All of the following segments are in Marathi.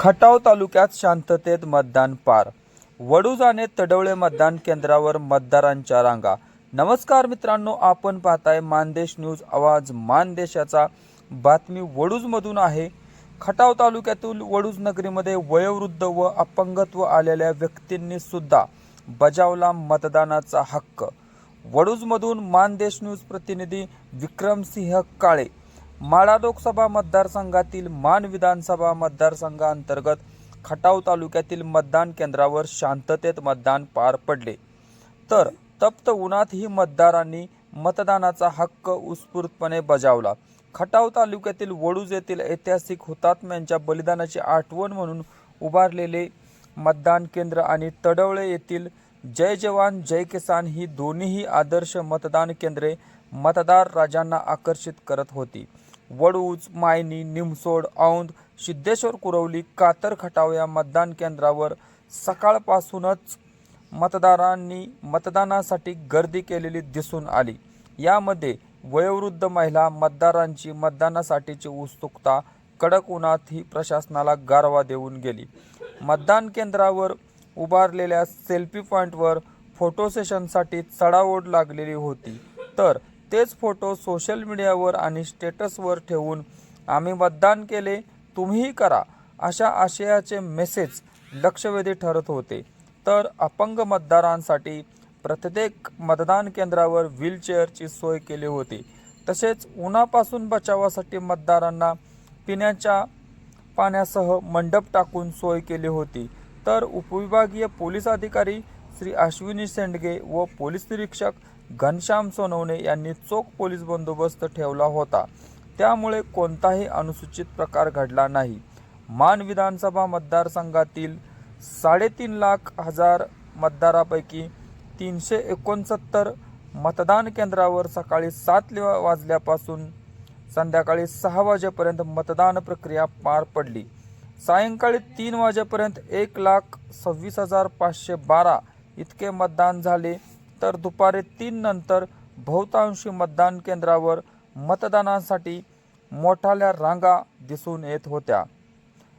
खटाव तालुक्यात शांततेत मतदान पार. वडूज आणि तडवळे मतदान केंद्रावर मतदारांच्या रांगा. नमस्कार मित्रांनो आपण पाहताय मानदेश न्यूज आवाज मानदेशाचा. बातमी वडूजमधून आहे. खटाव तालुक्यातील वडूज नगरीमध्ये वयोवृद्ध व अपंगत्व आलेल्या व्यक्तींनी सुद्धा बजावला मतदानाचा हक्क. वडूजमधून मानदेश न्यूज प्रतिनिधी विक्रमसिंह काळे माळा लोकसभा मतदारसंघातील मान विधानसभा मतदारसंघांतर्गत खटाव तालुक्यातील मतदान केंद्रावर शांततेत मतदान पार पडले. तर तप्त उन्हातही मतदारांनी मतदानाचा हक्क उत्स्फूर्तपणे बजावला. खटाव तालुक्यातील वडूज येथील ऐतिहासिक हुतात्म्यांच्या बलिदानाची आठवण म्हणून उभारलेले मतदान केंद्र आणि तडवळे येथील जय जवान जय किसान ही दोन्हीही आदर्श मतदान केंद्रे मतदार राजांना आकर्षित करत होती. वडूज मायनी निमसोड औंध सिद्धेश्वर कुरवली कातर खटाव या मतदान केंद्रावर सकाळपासूनच मतदारांनी मतदानासाठी गर्दी केलेली दिसून आली. यामध्ये वयोवृद्ध महिला मतदारांची मतदानासाठीची उत्सुकता कडक उन्हात ही प्रशासनाला गारवा देऊन गेली. मतदान केंद्रावर उभारलेल्या सेल्फी पॉईंटवर फोटो सेशनसाठी चढाओढ लागलेली होती. तर तेच फोटो सोशल मीडियावर आणि स्टेटसवर ठेवून आम्ही मतदान केले तुम्हीही करा अशा आशयाचे मेसेज लक्षवेधी ठरत होते. तर अपंग मतदारांसाठी प्रत्येक मतदान केंद्रावर व्हीलचेअरची सोय केली होती. तसेच उन्हापासून बचावासाठी मतदारांना पिण्याच्या पाण्यासह मंडप टाकून सोय केली होती. तर उपविभागीय पोलीस अधिकारी श्री अश्विनी शेंडगे व पोलीस निरीक्षक घनश्याम सोनवणे यांनी चोख पोलीस बंदोबस्त ठेवला होता. त्यामुळे कोणताही अनुसूचित प्रकार घडला नाही. मान विधानसभा मतदारसंघातील साडेतीन लाख हजार मतदारापैकी तीनशे एकोणसत्तर मतदान केंद्रावर सकाळी सात वाजल्यापासून संध्याकाळी सहा वाजेपर्यंत मतदान प्रक्रिया पार पडली. सायंकाळी तीन वाजेपर्यंत एक लाख सव्वीस हजार पाचशे बारा इतके मतदान झाले. तर दुपारी तीन नंतर बहुतांशी मतदान केंद्रावर मतदानासाठी मोठाल्या रांगा दिसून येत होत्या.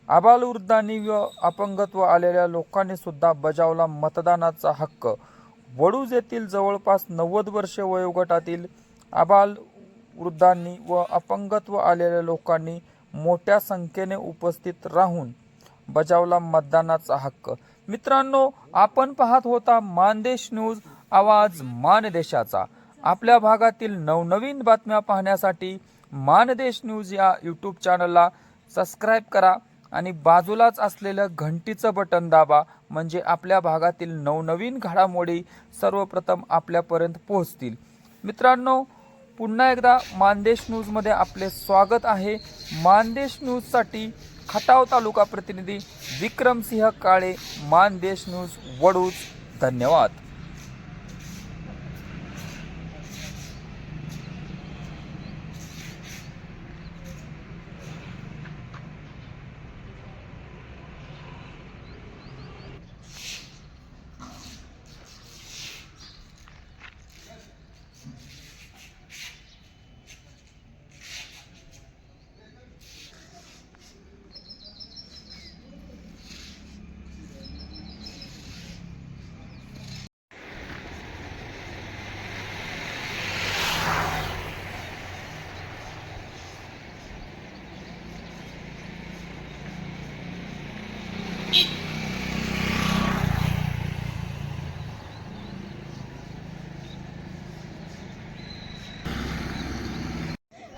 आबालवृद्धांनी व अपंगत्व आलेल्या लोकांनी सुद्धा बजावला मतदानाचा हक्क. वडूज येथील जवळपास नव्वद वर्षे वयोगटातील आबाल वृद्धांनी व अपंगत्व आलेल्या लोकांनी मोठ्या संख्येने उपस्थित राहून बजावला मतदानाचा हक्क. मित्रांनो आपण पाहत होता मानदेश न्यूज आवाज मानदेशाचा आपल्या भागातील नवनवीन बातम्या पाहण्यासाठी मानदेश न्यूज या यूट्यूब चॅनलला सबस्क्राईब करा आणि बाजूलाच असलेलं घंटीचं बटन दाबा म्हणजे आपल्या भागातील नवनवीन घडामोडी सर्वप्रथम आपल्यापर्यंत पोहोचतील. मित्रांनो पुन्हा एकदा मानदेश न्यूजमध्ये आपले स्वागत आहे. मानदेश न्यूजसाठी खटाव तालुका प्रतिनिधी विक्रमसिंह काळे मानदेश न्यूज वडूज. धन्यवाद.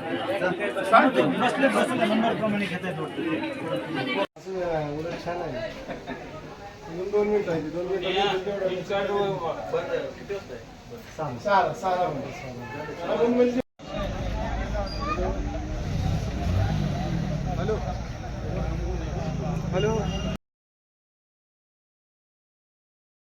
सांगतो. बसले बसले नंबर प्रमाणे घेता येत वाटतं अजून दोन मिनिटं आहे दोन मिनिटं सारा सारा